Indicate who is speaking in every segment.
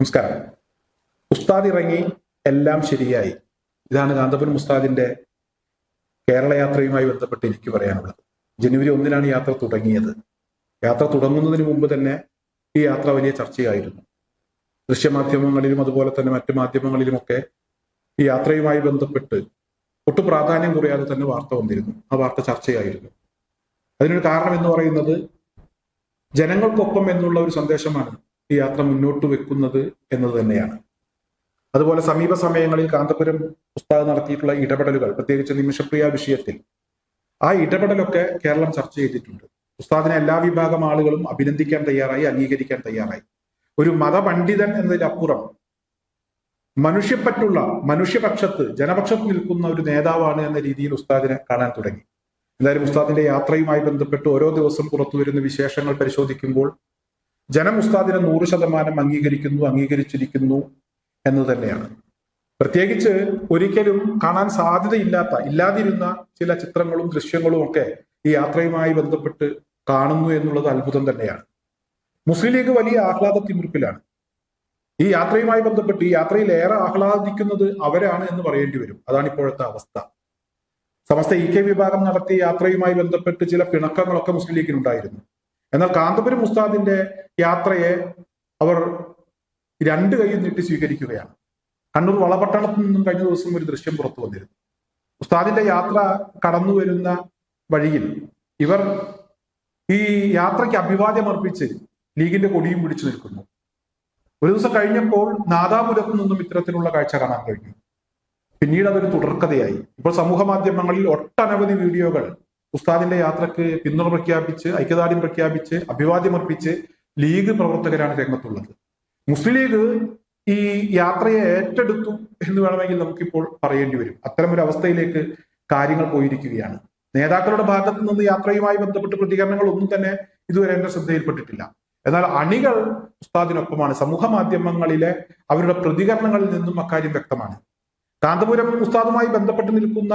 Speaker 1: നമസ്കാരം. ഉസ്താദ് ഇറങ്ങി എല്ലാം ശരിയായി. ഇതാണ് കാന്തപുരം ഉസ്താദിന്റെ കേരള യാത്രയുമായി ബന്ധപ്പെട്ട് എനിക്ക് പറയാനുള്ളത്. ജനുവരി ഒന്നിനാണ് യാത്ര തുടങ്ങിയത്. യാത്ര തുടങ്ങുന്നതിന് മുമ്പ് തന്നെ ഈ യാത്ര വലിയ ചർച്ചയായിരുന്നു. ദൃശ്യമാധ്യമങ്ങളിലും അതുപോലെ തന്നെ മറ്റു മാധ്യമങ്ങളിലുമൊക്കെ ഈ യാത്രയുമായി ബന്ധപ്പെട്ട് ഒട്ടു പ്രാധാന്യം കുറയാതെ തന്നെ വാർത്ത വന്നിരുന്നു. ആ വാർത്ത ചർച്ചയായിരുന്നു. അതിനൊരു കാരണം എന്ന് പറയുന്നത് ജനങ്ങൾക്കൊപ്പം എന്നുള്ള ഒരു സന്ദേശമാണ്. ഈ യാത്ര മുന്നോട്ട് വെക്കുന്നത് എന്നത് തന്നെയാണ്. അതുപോലെ സമീപ സമയങ്ങളിൽ കാന്തപുരം ഉസ്താദ് നടത്തിയിട്ടുള്ള ഇടപെടലുകൾ പ്രത്യേകിച്ച് നിമിഷപ്രിയ വിഷയത്തിൽ. ആ ഇടപെടലൊക്കെ കേരളം ചർച്ച ചെയ്തിട്ടുണ്ട്. ഉസ്താദിനെ എല്ലാ വിഭാഗം ആളുകളും അഭിനന്ദിക്കാൻ തയ്യാറായി അംഗീകരിക്കാൻ തയ്യാറായി. ഒരു മതപണ്ഡിതൻ എന്നതിലപ്പുറം മനുഷ്യപ്പറ്റുള്ള മനുഷ്യപക്ഷത്ത് ജനപക്ഷത്ത് നിൽക്കുന്ന ഒരു നേതാവാണ് എന്ന രീതിയിൽ ഉസ്താദിനെ കാണാൻ തുടങ്ങി. എന്തായാലും ഉസ്താദിന്റെ യാത്രയുമായി ബന്ധപ്പെട്ട് ഓരോ ദിവസം പുറത്തു വരുന്ന വിശേഷങ്ങൾ പരിശോധിക്കുമ്പോൾ ജനം ഉസ്താദിനെ നൂറ് ശതമാനം അംഗീകരിക്കുന്നു അംഗീകരിച്ചിരിക്കുന്നു എന്ന് തന്നെയാണ്. പ്രത്യേകിച്ച് ഒരിക്കലും കാണാൻ സാധ്യതയില്ലാത്ത ഇല്ലാതിരുന്ന ചില ചിത്രങ്ങളും ദൃശ്യങ്ങളും ഒക്കെ ഈ യാത്രയുമായി ബന്ധപ്പെട്ട് കാണുന്നു എന്നുള്ളത് അത്ഭുതം തന്നെയാണ്. മുസ്ലിം ലീഗ് വലിയ ആഹ്ലാദ തിമിർപ്പിലാണ്. ഈ യാത്രയുമായി ബന്ധപ്പെട്ട് ഈ യാത്രയിൽ ഏറെ ആഹ്ലാദിക്കുന്നത് അവരാണ് എന്ന് പറയേണ്ടി വരും. അതാണ് ഇപ്പോഴത്തെ അവസ്ഥ. സമസ്ത ഇ കെ വിഭാഗം നടത്തിയ യാത്രയുമായി ബന്ധപ്പെട്ട് ചില പിണക്കങ്ങളൊക്കെ മുസ്ലിം ലീഗിനുണ്ടായിരുന്നു. എന്നാൽ കാന്തപുരം ഉസ്താദിന്റെ യാത്രയെ അവർ രണ്ട് കൈയും നീട്ടി സ്വീകരിക്കുകയാണ്. കണ്ണൂർ വളപട്ടണത്തിൽ നിന്നും കഴിഞ്ഞ ദിവസം ഒരു ദൃശ്യം പുറത്തു വന്നിരുന്നു. ഉസ്താദിന്റെ യാത്ര കടന്നു വരുന്ന വഴിയിൽ ഇവർ ഈ യാത്രയ്ക്ക് അഭിവാദ്യം അർപ്പിച്ച് ലീഗിന്റെ കൊടിയും പിടിച്ചു നിൽക്കുന്നു. ഒരു ദിവസം കഴിഞ്ഞപ്പോൾ നാദാപുരത്തു നിന്നും ഇത്തരത്തിലുള്ള കാഴ്ച കാണാൻ കഴിഞ്ഞു. പിന്നീട് അതൊരു തുടർക്കഥയായി. ഇപ്പോൾ സമൂഹ മാധ്യമങ്ങളിൽ ഒട്ടനവധി വീഡിയോകൾ ഉസ്താദിന്റെ യാത്രയ്ക്ക് പിന്തുണ പ്രഖ്യാപിച്ച് ഐക്യദാർഢ്യം പ്രഖ്യാപിച്ച് അഭിവാദ്യമർപ്പിച്ച് ലീഗ് പ്രവർത്തകരാണ് രംഗത്തുള്ളത്. മുസ്ലിം ലീഗ് ഈ യാത്രയെ ഏറ്റെടുത്തു എന്ന് വേണമെങ്കിൽ നമുക്കിപ്പോൾ പറയേണ്ടി വരും. അത്തരം ഒരു അവസ്ഥയിലേക്ക് കാര്യങ്ങൾ പോയിരിക്കുകയാണ്. നേതാക്കളുടെ ഭാഗത്തു നിന്ന് യാത്രയുമായി ബന്ധപ്പെട്ട് പ്രതികരണങ്ങൾ ഒന്നും തന്നെ ഇതുവരെ എന്റെ ശ്രദ്ധയിൽപ്പെട്ടിട്ടില്ല. എന്നാൽ അണികൾ ഉസ്താദിനൊപ്പമാണ്. സമൂഹ മാധ്യമങ്ങളിലെ അവരുടെ പ്രതികരണങ്ങളിൽ നിന്നും അക്കാര്യം വ്യക്തമാണ്. കാന്തപുരം ഉസ്താദുമായി ബന്ധപ്പെട്ട് നിൽക്കുന്ന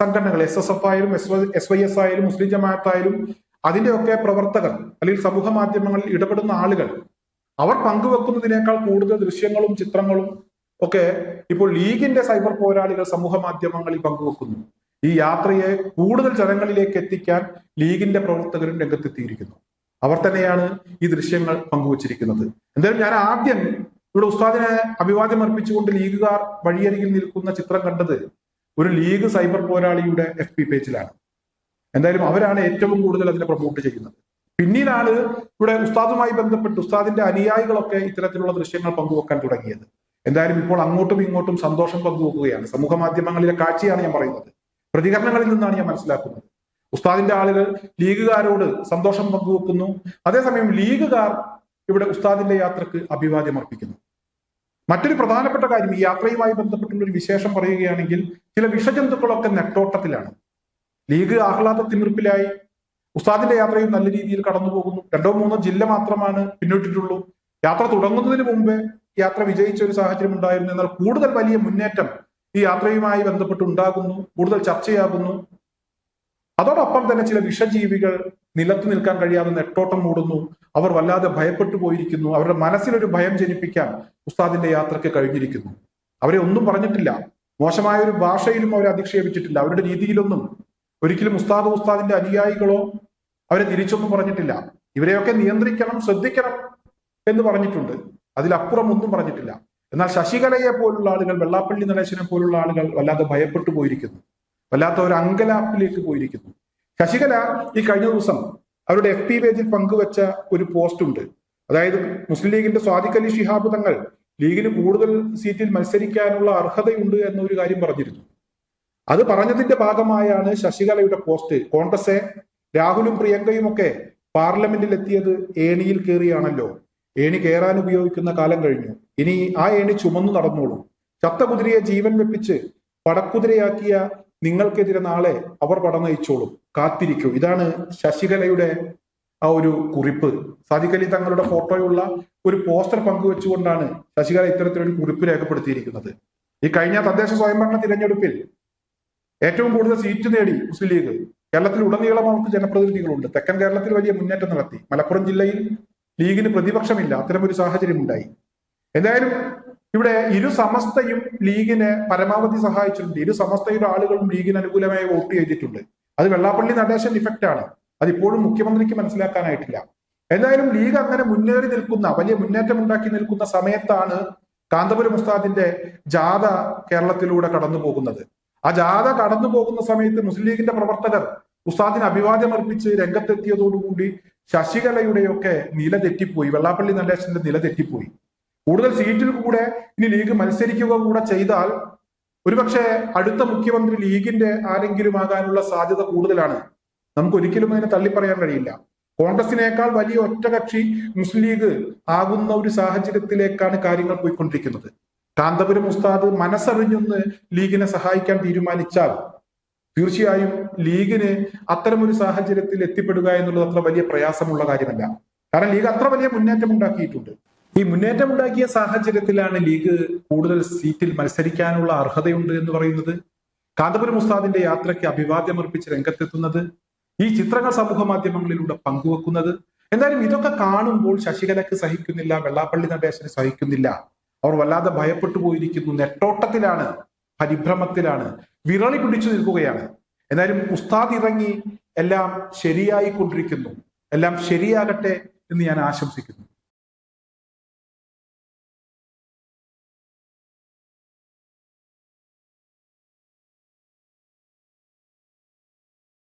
Speaker 1: സംഘടനകൾ എസ് എസ് എഫ് ആയാലും എസ് എസ് വൈ എസ് ആയാലും മുസ്ലിം ജമാഅത്ത് ആയാലും അതിന്റെയൊക്കെ പ്രവർത്തകർ അല്ലെങ്കിൽ സമൂഹ മാധ്യമങ്ങളിൽ ഇടപെടുന്ന ആളുകൾ അവർ പങ്കുവെക്കുന്നതിനേക്കാൾ കൂടുതൽ ദൃശ്യങ്ങളും ചിത്രങ്ങളും ഒക്കെ ഇപ്പോൾ ലീഗിന്റെ സൈബർ പോരാളികൾ സമൂഹ മാധ്യമങ്ങളിൽ പങ്കുവെക്കുന്നു. ഈ യാത്രയെ കൂടുതൽ ജനങ്ങളിലേക്ക് എത്തിക്കാൻ ലീഗിന്റെ പ്രവർത്തകരും രംഗത്തെത്തിയിരിക്കുന്നു. അവർ തന്നെയാണ് ഈ ദൃശ്യങ്ങൾ പങ്കുവച്ചിരിക്കുന്നത്. എന്തായാലും ഞാൻ ആദ്യം ഇവിടെ ഉസ്താദിനെ അഭിവാദ്യം അർപ്പിച്ചുകൊണ്ട് ലീഗുകാർ വഴിയരികിൽ നിൽക്കുന്ന ചിത്രം കണ്ടത് ഒരു ലീഗ് സൈബർ പോരാളിയുടെ എഫ് പി പേജിലാണ്. എന്തായാലും അവരാണ് ഏറ്റവും കൂടുതൽ അതിനെ പ്രൊമോട്ട് ചെയ്യുന്നത്. പിന്നീടാണ് ഇവിടെ ഉസ്താദുമായി ബന്ധപ്പെട്ട് ഉസ്താദിന്റെ അനുയായികളൊക്കെ ഇത്തരത്തിലുള്ള ദൃശ്യങ്ങൾ പങ്കുവെക്കാൻ തുടങ്ങിയത്. എന്തായാലും ഇപ്പോൾ അങ്ങോട്ടും ഇങ്ങോട്ടും സന്തോഷം പങ്കുവെക്കുകയാണ്. സമൂഹ മാധ്യമങ്ങളിലെ കാഴ്ചയാണ് ഞാൻ പറയുന്നത്. പ്രതികരണങ്ങളിൽ നിന്നാണ് ഞാൻ മനസ്സിലാക്കുന്നത്. ഉസ്താദിന്റെ ആളുകൾ ലീഗുകാരോട് സന്തോഷം പങ്കുവെക്കുന്നു. അതേസമയം ലീഗുകാർ ഇവിടെ ഉസ്താദിന്റെ യാത്രയ്ക്ക് അഭിവാദ്യം അർപ്പിക്കുന്നു. മറ്റൊരു പ്രധാനപ്പെട്ട കാര്യം ഈ യാത്രയുമായി ബന്ധപ്പെട്ടുള്ള ഒരു വിശേഷം പറയുകയാണെങ്കിൽ ചില വിഷജന്തുക്കളൊക്കെ നെട്ടോട്ടത്തിലാണ്. ലീഗ് ആഹ്ലാദ തിമിർപ്പിലായി. ഉസ്താദിന്റെ യാത്രയും നല്ല രീതിയിൽ കടന്നു പോകുന്നു രണ്ടോ മൂന്നോ ജില്ല മാത്രമാണ് പിന്നിട്ടിട്ടുള്ളൂ. യാത്ര തുടങ്ങുന്നതിന് മുമ്പേ യാത്ര വിജയിച്ച ഒരു സാഹചര്യം ഉണ്ടായിരുന്നു. എന്നാൽ കൂടുതൽ വലിയ മുന്നേറ്റം ഈ യാത്രയുമായി ബന്ധപ്പെട്ട് ഉണ്ടാകുന്നു. കൂടുതൽ ചർച്ചയാകുന്നു. അതോടൊപ്പം തന്നെ ചില വിഷജീവികൾ നിലത്തു നിൽക്കാൻ കഴിയാതെ നെട്ടോട്ടം മൂടുന്നു. അവർ വല്ലാതെ ഭയപ്പെട്ടു പോയിരിക്കുന്നു. അവരുടെ മനസ്സിലൊരു ഭയം ജനിപ്പിക്കാൻ ഉസ്താദിന്റെ യാത്രയ്ക്ക് കഴിഞ്ഞിരിക്കുന്നു. അവരെ ഒന്നും പറഞ്ഞിട്ടില്ല. മോശമായ ഒരു ഭാഷയിലും അവരെ അധിക്ഷേപിച്ചിട്ടില്ല. അവരുടെ രീതിയിലൊന്നും ഒരിക്കലും ഉസ്താദ് ഉസ്താദിന്റെ അനുയായികളോ അവരെ തിരിച്ചൊന്നും പറഞ്ഞിട്ടില്ല. ഇവരെയൊക്കെ നിയന്ത്രിക്കണം ശ്രദ്ധിക്കണം എന്ന് പറഞ്ഞിട്ടുണ്ട്. അതിലപ്പുറം ഒന്നും പറഞ്ഞിട്ടില്ല. എന്നാൽ ശശികലയെ പോലുള്ള ആളുകൾ വെള്ളാപ്പള്ളി നടേശനെ പോലുള്ള ആളുകൾ വല്ലാതെ ഭയപ്പെട്ടു പോയിരിക്കുന്നു. വല്ലാത്ത ഒരു അങ്കലാപ്പിലേക്ക് പോയിരിക്കുന്നു. ശശികല ഈ കഴിഞ്ഞ ദിവസം അവരുടെ എഫ് പി പേജിൽ പങ്കുവച്ച ഒരു പോസ്റ്റ് ഉണ്ട്. അതായത് മുസ്ലിം ലീഗിന്റെ സ്വാദിഖ് അലി ഷിഹാബ് തങ്ങൾ ലീഗിന് കൂടുതൽ സീറ്റിൽ മത്സരിക്കാനുള്ള അർഹതയുണ്ട് എന്നൊരു കാര്യം പറഞ്ഞിരുന്നു. അത് പറഞ്ഞതിന്റെ ഭാഗമായാണ് ശശികലയുടെ പോസ്റ്റ് കോൺഗ്രസ് രാഹുലും പ്രിയങ്കയും ഒക്കെ പാർലമെന്റിൽ എത്തിയത് ഏണിയിൽ കയറിയാണല്ലോ ഏണി കയറാൻ ഉപയോഗിക്കുന്ന കാലം കഴിഞ്ഞു. ഇനി ആ ഏണി ചുമന്നു നടന്നോളൂ. ചത്ത കുതിരയെ ജീവൻ വെപ്പിച്ച് പടക്കുതിരയാക്കിയ നിങ്ങൾക്കെതിരെ നാളെ അവർ പടനയിച്ചോളും കാത്തിരിക്കൂ. ഇതാണ് ശശികലയുടെ ആ ഒരു കുറിപ്പ്. സാദിഖലി തങ്ങളുടെ ഫോട്ടോയുള്ള ഒരു പോസ്റ്റർ പങ്കുവെച്ചുകൊണ്ടാണ് ശശികല ഇത്തരത്തിലൊരു കുറിപ്പ് രേഖപ്പെടുത്തിയിരിക്കുന്നത്. ഈ കഴിഞ്ഞ തദ്ദേശ സ്വയംഭരണ തിരഞ്ഞെടുപ്പിൽ ഏറ്റവും കൂടുതൽ സീറ്റ് നേടി മുസ്ലിം ലീഗ്. കേരളത്തിൽ ഉടനീളം അവർക്ക് ജനപ്രതിനിധികളുണ്ട്. തെക്കൻ കേരളത്തിൽ വലിയ മുന്നേറ്റം നടത്തി. മലപ്പുറം ജില്ലയിൽ ലീഗിന് പ്രതിപക്ഷമില്ല. അത്തരമൊരു സാഹചര്യം ഉണ്ടായി എന്തായാലും ഇവിടെ ഇരു സമസ്തയും ലീഗിനെ പരമാവധി സഹായിച്ചിട്ടുണ്ട്. ഇരു സമസ്തയുടെ ആളുകളും ലീഗിന് അനുകൂലമായി വോട്ട് ചെയ്തിട്ടുണ്ട്. അത് വെള്ളാപ്പള്ളി നടേശൻ ഇഫക്റ്റ് ആണ്. അതിപ്പോഴും മുഖ്യമന്ത്രിക്ക് മനസ്സിലാക്കാനായിട്ടില്ല. എന്തായാലും ലീഗ് അങ്ങനെ മുന്നേറി നിൽക്കുന്ന വലിയ മുന്നേറ്റം ഉണ്ടാക്കി നിൽക്കുന്ന സമയത്താണ് കാന്തപുരം ഉസ്താദിന്റെ ജാഥ കേരളത്തിലൂടെ കടന്നു പോകുന്നത്. ആ ജാഥ കടന്നു പോകുന്ന സമയത്ത് മുസ്ലിം ലീഗിന്റെ പ്രവർത്തകർ ഉസ്താദിന് അഭിവാദ്യം അർപ്പിച്ച് രംഗത്തെത്തിയതോടുകൂടി ശശികലയുടെയൊക്കെ നില തെറ്റിപ്പോയി. വെള്ളാപ്പള്ളി നടേശന്റെ നില തെറ്റിപ്പോയി. കൂടുതൽ സീറ്റിൽ കൂടെ ഇനി ലീഗ് മത്സരിക്കുക കൂടെ ചെയ്താൽ ഒരുപക്ഷെ അടുത്ത മുഖ്യമന്ത്രി ലീഗിന്റെ ആരെങ്കിലും ആകാനുള്ള സാധ്യത കൂടുതലാണ്. നമുക്ക് ഒരിക്കലും അതിനെ തള്ളിപ്പറയാൻ കഴിയില്ല. കോൺഗ്രസിനേക്കാൾ വലിയ ഒറ്റകക്ഷി മുസ്ലിം ലീഗ് ആകുന്ന ഒരു സാഹചര്യത്തിലേക്കാണ് കാര്യങ്ങൾ പോയിക്കൊണ്ടിരിക്കുന്നത്. കാന്തപുരം ഉസ്താദ് മനസ്സറിഞ്ഞൊന്ന് ലീഗിനെ സഹായിക്കാൻ തീരുമാനിച്ചാൽ തീർച്ചയായും ലീഗിന് അത്തരമൊരു സാഹചര്യത്തിൽ എത്തിപ്പെടുക എന്നുള്ളത് അത്ര വലിയ പ്രയാസമുള്ള കാര്യമല്ല. കാരണം ലീഗ് അത്ര വലിയ മുന്നേറ്റം ഉണ്ടാക്കിയിട്ടുണ്ട്. ഈ മുന്നേറ്റം ഉണ്ടാക്കിയ സാഹചര്യത്തിലാണ് ലീഗ് കൂടുതൽ സീറ്റിൽ മത്സരിക്കാനുള്ള അർഹതയുണ്ട് എന്ന് പറയുന്നത്. കാന്തപുരം ഉസ്താദിന്റെ യാത്രയ്ക്ക് അഭിവാദ്യം അർപ്പിച്ച് രംഗത്തെത്തുന്നത് ഈ ചിത്രങ്ങൾ സമൂഹ മാധ്യമങ്ങളിലൂടെ പങ്കുവെക്കുന്നത്. എന്തായാലും ഇതൊക്കെ കാണുമ്പോൾ ശശികലക്ക് സഹിക്കുന്നില്ല വെള്ളാപ്പള്ളി നടേശന് സഹിക്കുന്നില്ല. അവർ വല്ലാതെ ഭയപ്പെട്ടു പോയിരിക്കുന്നു. നെട്ടോട്ടത്തിലാണ് പരിഭ്രമത്തിലാണ് വിറളി പിടിച്ചു നിൽക്കുകയാണ്. എന്നാലും ഉസ്താദ് ഇറങ്ങി എല്ലാം ശരിയായിക്കൊണ്ടിരിക്കുന്നു. എല്ലാം ശരിയാകട്ടെ എന്ന് ഞാൻ ആശംസിക്കുന്നു.